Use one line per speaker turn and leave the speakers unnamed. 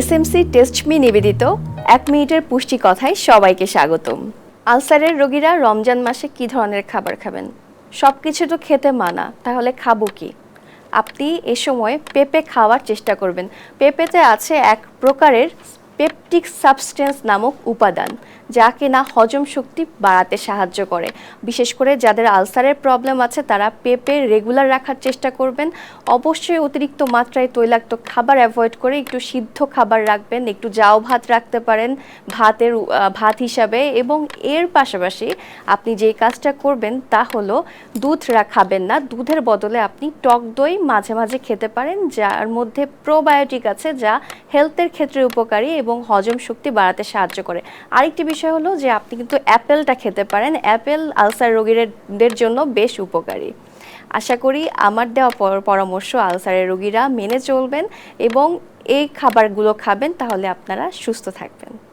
SMC টেস্টমি নিবেদিত। এক মিনিটের পুষ্টি কথায় সবাইকে স্বাগতম। আলসারের রোগীরা রমজান মাসে কি ধরনের খাবার খাবেন? সব কিছু তো খেতে মানা, তাহলে খাব কি? আপনি এ সময় পেঁপে খাওয়ার চেষ্টা করবেন। পেঁপেতে আছে এক প্রকারের পেপটিক সাবস্টেন্স নামক উপাদান যা কিনা হজম শক্তি বাড়াতে সাহায্য করে। বিশেষ করে যাদের আলসারের প্রবলেম আছে, তারা পেঁপে রেগুলার রাখার চেষ্টা করবেন। অবশ্যই অতিরিক্ত মাত্রায় তৈলাক্ত খাবার অ্যাভয়েড করে একটু সিদ্ধ খাবার রাখবেন, একটু জাও ভাত রাখতে পারেন ভাতের ভাত হিসাবে। এবং এর পাশাপাশি আপনি যেই কাজটা করবেন তা হলো দুধ খাবেন না। দুধের বদলে আপনি টক দই মাঝে মাঝে খেতে পারেন, যার মধ্যে প্রোবায়োটিক আছে, যা হেলথের ক্ষেত্রে উপকারী এবং হজম শক্তি বাড়াতে সাহায্য করে। আরেকটি বিষয় হলো যে, আপনি কিন্তু অ্যাপেলটা খেতে পারেন। অ্যাপেল আলসার রোগীদের জন্য বেশ উপকারী। আশা করি আমার দেওয়া পর- পরামর্শ আলসারের রোগীরা মেনে চলবেন এবং এই খাবারগুলো খাবেন, তাহলে আপনারা সুস্থ থাকবেন।